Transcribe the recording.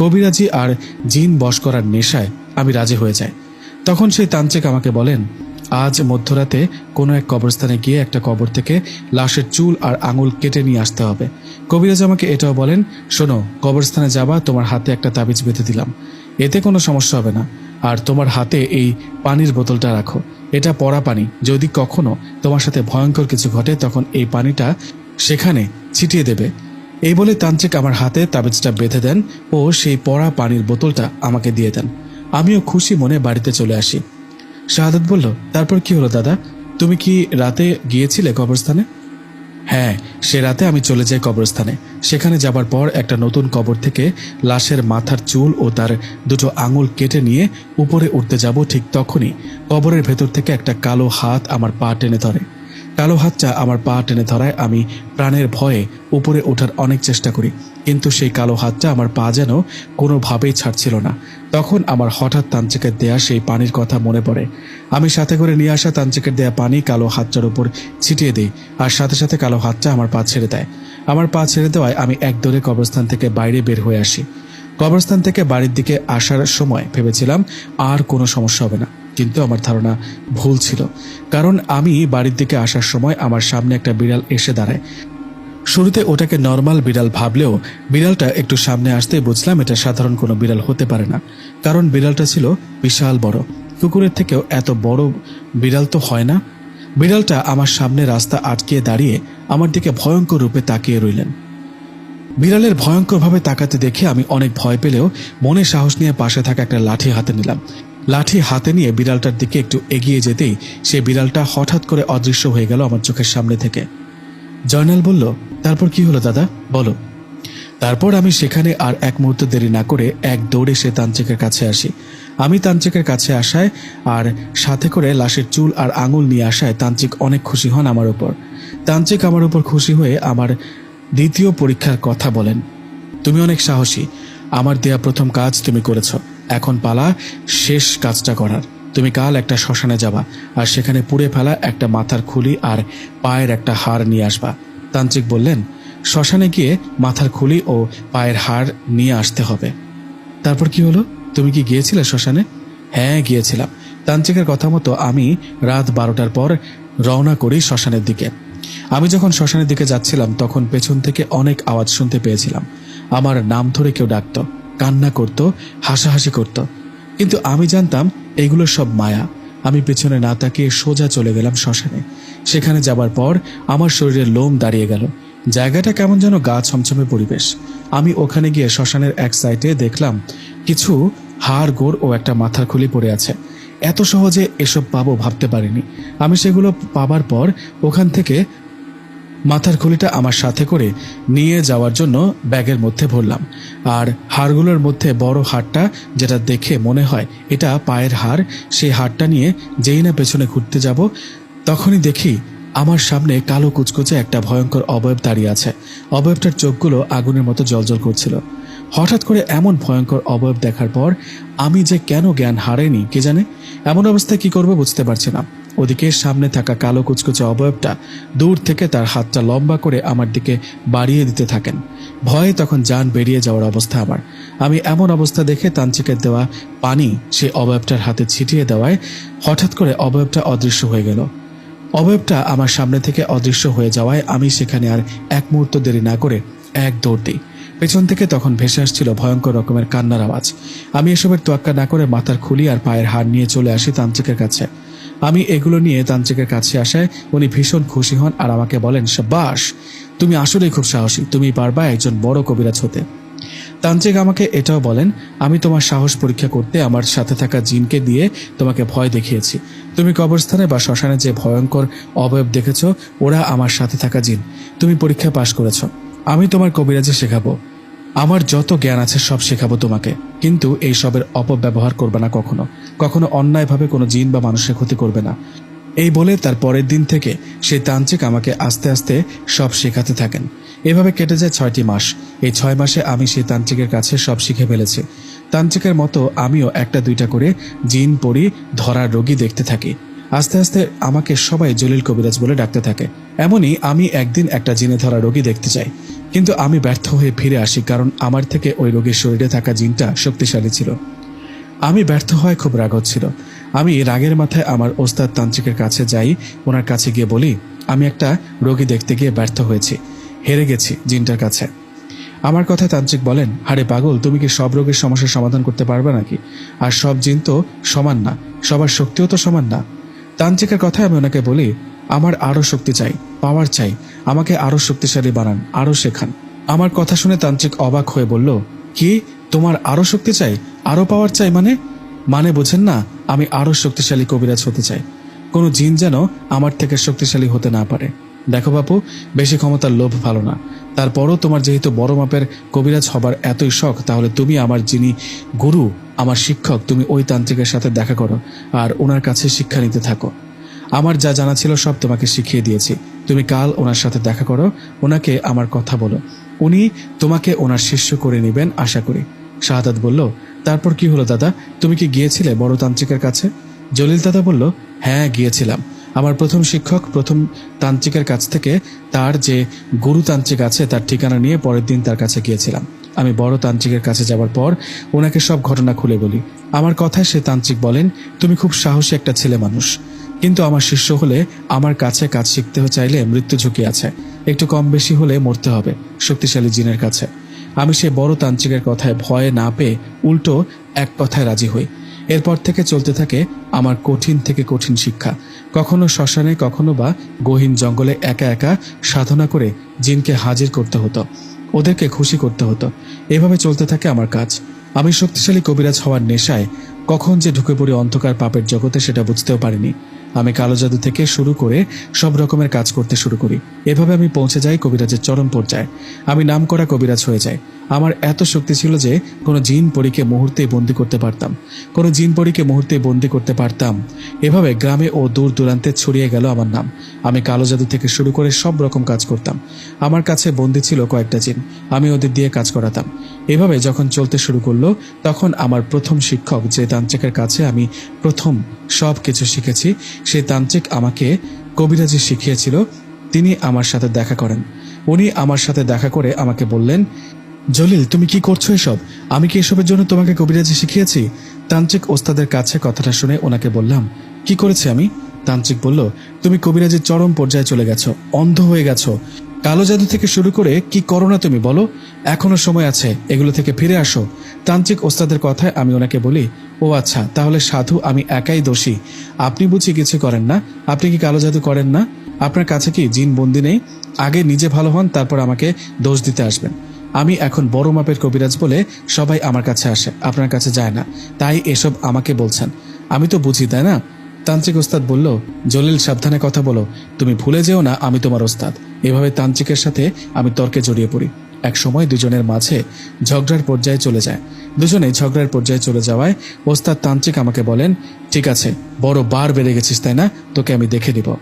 কবিরাজি আর জিন বশ করার নেশায় আমি রাজি হয়ে যাই। তখন সেই তান্ত্রিক আমাকে বলেন, আজ মধ্যরাতে কোনো এক কবরস্থানে গিয়ে একটা কবর থেকে লাশের চুল আর আঙুল কেটে নিয়ে আসতে হবে। কবিরাজ আমাকে এটাও বলেন, শোনো, কবরস্থানে যাবা, তোমার হাতে একটা তাবিজ বেঁধে দিলাম। এতে কোনো সমস্যা হবে না। আর তোমার হাতে এই পানির বোতলটা রাখো। এটা পড়া পানি। যদি কখনো তোমার সাথে ভয়ঙ্কর কিছু ঘটে, তখন এই পানিটা সেখানে ছিটিয়ে দেবে। এই বলে তান্ত্রিক আমার হাতে তাবিজটা বেঁধে দেন ও সেই পড়া পানির বোতলটা আমাকে দিয়ে দেন। আমিও খুশি মনে বাড়িতে চলে আসি। শাহাদত বলল, তারপর কি হলো দাদা? তুমি কি রাতে গিয়েছিলে কবরস্থানে? হ্যাঁ সে রাতে আমি চলে যাই কবরস্থানে। সেখানে যাবার পর একটা নতুন কবর থেকে লাশের মাথার চুল ও তার দুটো আঙুল কেটে নিয়ে উপরে উঠতে যাব ঠিক তখনই। কবরের ভেতর থেকে একটা কালো হাত আমার পা টেনে ধরে। কালো হাতটা আমার পা টেনে ধরায় আমি প্রাণের ভয়ে উপরে ওঠার অনেক চেষ্টা করি, কিন্তু সেই কালো হাতটা আমার পা যেন কোনোভাবেই ছাড়ছিল না। তখন আমার হঠাৎ তান্ত্রিকের দেয়া সেই পানির কথা মনে পড়ে। আমি সাথে করে নিয়ে আসা তান্ত্রিকের দেয়া পানি কালো হাতটার উপর ছিটিয়ে দিই আর সাথে সাথে কালো হাতটা আমার পা ছেড়ে দেয়। আমার পা ছেড়ে দেওয়ায় আমি এক দৌড়ে কবরস্থান থেকে বাইরে বের হয়ে আসি। কবরস্থান থেকে বাড়ির দিকে আসার সময় ভেবেছিলাম আর কোনো সমস্যা হবে না। কিন্তু আমার ধারণা ভুল ছিল। কারণ আমি বাড়ির দিকে আসার সময় আমার সামনে একটা বিড়াল এসে দাঁড়ায়। শুরুতে ওটাকে নর্মাল বিড়াল ভাবলেও বিড়ালটা একটু সামনে আসতে বুঝলাম এটা সাধারণ কোনো বিড়াল হতে পারে না। কারণ বিড়ালটা ছিল বিশাল বড়। কুকুরের থেকেও এত বড় বিড়াল তো হয় না। বিড়ালটা আমার সামনে রাস্তা আটকিয়ে দাঁড়িয়ে আমার দিকে ভয়ঙ্কর রূপে তাকিয়ে রইলেন। বিড়ালের ভয়ঙ্করভাবে তাকাতে দেখে আমি অনেক ভয় পেলেও মনে সাহস নিয়ে পাশে থাকা একটা লাঠি হাতে নিলাম। লাঠি হাতে নিয়ে বিড়ালটার দিকে একটু এগিয়ে যেতেই সে বিড়ালটা হঠাৎ করে অদৃশ্য হয়ে গেল আমার চোখের সামনে থেকে। জয়নাল বলল, তারপর কি হলো দাদা? বলো। তারপর আমি সেখানে আর এক মুহূর্ত দেরি না করে এক দৌড়ে সে তান্ত্রিকের কাছে আসি। আমি তান্ত্রিকের কাছে আসায় আর সাথে করে লাশের চুল আর আঙুল নিয়ে আসায় তান্ত্রিক অনেক খুশি হন আমার উপর। তান্ত্রিক আমার উপর খুশি হয়ে আমার দ্বিতীয় পরীক্ষার কথা বলেন, তুমি অনেক সাহসী। আমার দেয়া প্রথম কাজ তুমি করেছ। এখন পালা, শেষ কাজটা করার। তুমি কাল একটা শ্মশানে যাবা, আর সেখানে পুড়ে ফেলা একটা মাথার খুলি আর পায়ের একটা হাড় নিয়ে আসবা। তান্ত্রিক বললেন, শ্মশানে গিয়ে মাথার খুলি ও পায়ের হাড় নিয়ে আসতে হবে। তারপর কি হলো? তুমি কি গিয়েছিলে শ্মশানে? হ্যাঁ গিয়েছিলাম। তান্ত্রিকের কথা মতো আমি রাত বারোটার পর রওনা করি শ্মশানের দিকে। আমি যখন শ্মশানের দিকে যাচ্ছিলাম, তখন পেছন থেকে অনেক আওয়াজ শুনতে পেয়েছিলাম। আমার নাম ধরে কেউ ডাকত। কান্না করত, হাসাহাসি করত। কিন্তু আমি জানতাম, এগুলো সব মায়া। আমি পেছনে না তাকিয়ে সোজা চলে গেলাম শ্মশানে। সেখানে যাবার পর আমার শরীরের লোম দাঁড়িয়ে গেল। জায়গাটা কেমন যেন গা ছমছমে পরিবেশ। আমি ওখানে গিয়ে শ্মশানের এক সাইডে দেখলাম, কিছু হাড় গোড় ও একটা মাথার খুলি পড়ে আছে। এত সহজে এসব পাবো ভাবতে পারিনি। আমি সেগুলো পাবার পর ওখান থেকে মাথার খুলিটা আমার সাথে করে নিয়ে যাওয়ার জন্য ব্যাগের মধ্যে ভরলাম। আর হাড়গুলোর মধ্যে বড় হাড়টা যেটা দেখে মনে হয় এটা পায়ের হাড়, সেই হাড়টা নিয়ে যেই না পেছনে ঘুরতে যাব, তখনই দেখি আমার সামনে কালো কুচকুচে একটা ভয়ঙ্কর অবয়ব দাঁড়িয়ে আছে। অবয়বটার চোখগুলো আগুনের মতো জলজল করছিল। হঠাৎ করে এমন ভয়ঙ্কর অবয়ব দেখার পর আমি যে কেন জ্ঞান হারাইনি, কে জানে? এমন অবস্থায় কি করব বুঝতে পারছি না। ওদিকে সামনে থাকা কালো কুচকুচে অবয়বটা দূর থেকে তার হাতটা লম্বা করে আমার দিকে বাড়িয়ে দিতে থাকেন। ভয়ে তখন যান বেরিয়ে যাওয়ার অবস্থা আমার। আমি এমন অবস্থা দেখে তান্ত্রিকের দেওয়া পানি সে অবয়বটার হাতে ছিটিয়ে দেওয়ায় হঠাৎ করে অবয়বটা অদৃশ্য হয়ে গেল। অবয়বটা আমার সামনে থেকে অদৃশ্য হয়ে যাওয়ায় আমি সেখানে আর এক মুহূর্ত দেরি না করে এক দৌড় দিই। পেছন থেকে তখন ভেসে আসছিল ভয়ঙ্কর রকমের কান্নার আওয়াজ। আমি এসবের তোয়াক্কা না করে মাথার খুলি আর পায়ের হার নিয়ে চলে আসি তান্ত্রিকের কাছে। আমি এগুলো নিয়ে তান্ত্রিকের কাছে আসায় উনি ভীষণ খুশি হন আর আমাকে বলেন বাস তুমি আসলেই খুব সাহসী। তুমি পারবা একজন বড় কবিরাজ হতে। তান্ত্রিক আমাকে এটাও বলেন, আমি তোমার সাহস পরীক্ষা করতে আমার সাথে থাকা জিনকে দিয়ে তোমাকে ভয় দেখিয়েছি। তুমি কবরস্থানে বা শ্মশানে যে ভয়ঙ্কর অবয়ব দেখেছ, ওরা আমার সাথে থাকা জিন। তুমি পরীক্ষা পাশ করেছ। আমি তোমার কবিরাজে শেখাবো। আমার যত জ্ঞান আছে সব শেখাবো তোমাকে, কিন্তু এই সবের অপব্যবহার করবে না কখনো। কখনো অন্যায়ভাবে কোনো জিন বা মানুষের ক্ষতি করবে না। এই বলে তার পরের দিন থেকে সেই তান্ত্রিক আমাকে আস্তে আস্তে সব শেখাতে থাকেন। এভাবে কেটে যায় ছয়টি মাস। এই ছয় মাসে আমি সেই তান্ত্রিকের কাছে সব শিখে ফেলেছি। তান্ত্রিকের মতো আমিও একটা দুইটা করে জিন পড়ি ধরার রোগী দেখতে থাকি। আস্তে আস্তে আমাকে সবাই জলিল কবিরাজ বলে ডাকতে থাকে। এমনই আমি একদিন একটা জিনে ধরা রোগী দেখতে চাই কিন্তু আমি ব্যর্থ হয়ে ফিরে আসি কারণ আমার থেকে ওই রোগীর শরীরে থাকা জিনটা শক্তিশালী ছিল। আমি ব্যর্থ হয় খুব রাগ হচ্ছিল আমি রাগের মাথায় আমার ওস্তাদ তান্ত্রিকের কাছে যাই, ওনার কাছে গিয়ে বলি, আমি একটা রোগী দেখতে গিয়ে ব্যর্থ হয়েছি। হেরে গেছি জিনটার কাছে। আমার কথা তান্ত্রিক বলেন হারে পাগল, তুমি কি সব রোগের সমস্যার সমাধান করতে পারবে নাকি? আর সব জিন তো সমান না, সবার শক্তিও তো সমান না। তান্ত্রিকের কথা আমি ওনাকে বলি, আমার আরও শক্তি চাই, পাওয়ার চাই। আমাকে আরও শক্তিশালী বানান, আরও শেখান। আমার কথা শুনে তান্ত্রিক অবাক হয়ে বলল, কি? তোমার আরও শক্তি চাই? আরও পাওয়ার চাই মানে? মানে বোঝেন না, আমি আরও শক্তিশালী কবিরাজ হতে চাই। কোনো জিন যেন আমার থেকে শক্তিশালী হতে না পারে। দেখো বাপু, বেশি ক্ষমতার লোভ ভালো না। তারপরও তোমার যেহেতু বড় মাপের কবিরাজ হবার এতই শখ, তাহলে তুমি আমার যিনি গুরু, আমার শিক্ষক, তুমি ওই তান্ত্রিকের সাথে দেখা করো, আর ওনার কাছে শিক্ষা নিতে থাকো। আমার যা জানা ছিল সব তোমাকে শিখিয়ে দিয়েছি। তুমি কাল ওনার সাথে দেখা করো, ওনাকে আমার কথা বলো। উনি তোমাকে ওনার শিষ্য করে নেবেন, আশা করি। শাহাদাত বলল, তারপর কি হলো দাদা? তুমি কি গিয়েছিলে বড় তান্ত্রিকের কাছে? জলিল দাদা বলল হ্যাঁ গিয়েছিলাম। আমার প্রথম শিক্ষক, প্রথম তান্ত্রিকের কাছ থেকে তার যে গুরু তান্ত্রিক আছে, তার ঠিকানা নিয়ে পরের দিন তার কাছে গিয়েছিলাম। আমি বড় তান্ত্রিকের কাছে যাওয়ার পর ওনাকে সব ঘটনা খুলে বলি। আমার কথায় সে তান্ত্রিক বলেন, তুমি খুব সাহসী একটা ছেলে মানুষ। কিন্তু আমার শিষ্য হলে আমার কাছে কাজ শিখতে চাইলে মৃত্যু ঝুঁকি আছে। একটু কম বেশি হলে মরতে হবে, শক্তিশালী জিনের কাছে। আমি সে বড় তান্ত্রিকের কথায় ভয়ে না পেয়ে উল্টো এক কথায় রাজি হই। এরপর থেকে চলতে থাকে আমার কঠিন থেকে কঠিন শিক্ষা। কখনো শ্মশানে, কখনো বা গহীন জঙ্গলে একা একা সাধনা করে জিনকে হাজির করতে হতো, ওদেরকে খুশি করতে হতো। এভাবে চলতে থাকে আমার কাজ। আমি শক্তিশালী কবিরাজ হওয়ার নেশায় কখন যে ঢুকে পড়ি অন্ধকার পাপের জগতে সেটা বুঝতেও পারিনি। আমি কালো জাদু থেকে শুরু করে সব রকমের কাজ করতে শুরু করি। এভাবে আমি পৌঁছে যাই কবিরাজের চরম পর্যায়ে। আমি নাম করা কবিরাজ হয়ে যাই। আমার এত শক্তি ছিল যে কোনো জিন পরীকে মুহূর্তেই বন্দি করতে পারতাম। কোনো জিন পরীকে মুহূর্তে বন্দি করতে পারতাম। এভাবে গ্রামে ও দূর দূরান্তে ছড়িয়ে গেল আমার নাম। আমি কালো জাদু থেকে শুরু করে সব রকম কাজ করতাম। আমার কাছে বন্দি ছিল কয়েকটা জিন। আমি ওদের দিয়ে কাজ করাতাম। এভাবে যখন চলতে শুরু করল, তখন আমার প্রথম শিক্ষক যে তান্ত্রিকের কাছে আমি প্রথম সব কিছু শিখেছি সেই তান্ত্রিক আমাকে কবিরাজি শিখিয়েছিল। তিনি আমার সাথে দেখা করেন। উনি আমার সাথে দেখা করে আমাকে বললেন, জলিল, তুমি কি করছ এসব? আমি কি এসবের জন্য তোমাকে কবিরাজি শিখিয়েছি? তান্ত্রিক ওস্তাদের কাছে কথাটা শুনে ওনাকে বললাম, কি করেছি আমি? তান্ত্রিক বলল, তুমি কবিরাজির চরম পর্যায়ে চলে গেছো, অন্ধ হয়ে গেছো। কালো জাদু থেকে শুরু করে কি করো না তুমি বলো? এখনও সময় আছে, এগুলো থেকে ফিরে আসো। তান্ত্রিক ওস্তাদের কথায় আমি ওনাকে বলি, ও আচ্ছা তাহলে সাধু, আমি একাই দোষী। আপনি বুঝি কিছু করেন না? আপনি কি কালো জাদু করেন না? আপনার কাছে কি জিন বন্দি নেই? আগে নিজে ভালো হন, তারপর আমাকে দোষ দিতে আসবেন। আমি এখন বড় মাপের কবিরাজ বলে সবাই আমার কাছে আসে, আপনার কাছে যায় না। তাই এসব আমাকে বলছেন। আমি তো বুঝি, তাই না? তান্ত্রিক ওস্তাদ বলল, জলিল, সাবধানে কথা বলো। তুমি ভুলে যেও না, আমি তোমার ওস্তাদ। এভাবে তান্ত্রিকের সাথে আমি তর্কে জড়িয়ে পড়ি। এক সময় দুজনের মাঝে ঝগড়ার পর্যায়ে চলে যায়। দুজনে ঝগড়ার পর্যায়ে চলে যাওয়ায় ওস্তাদ তান্ত্রিক আমাকে বলেন, ঠিক আছে, বড় বার বেড়ে গেছিস, তাই না? তোকে আমি দেখে দিব।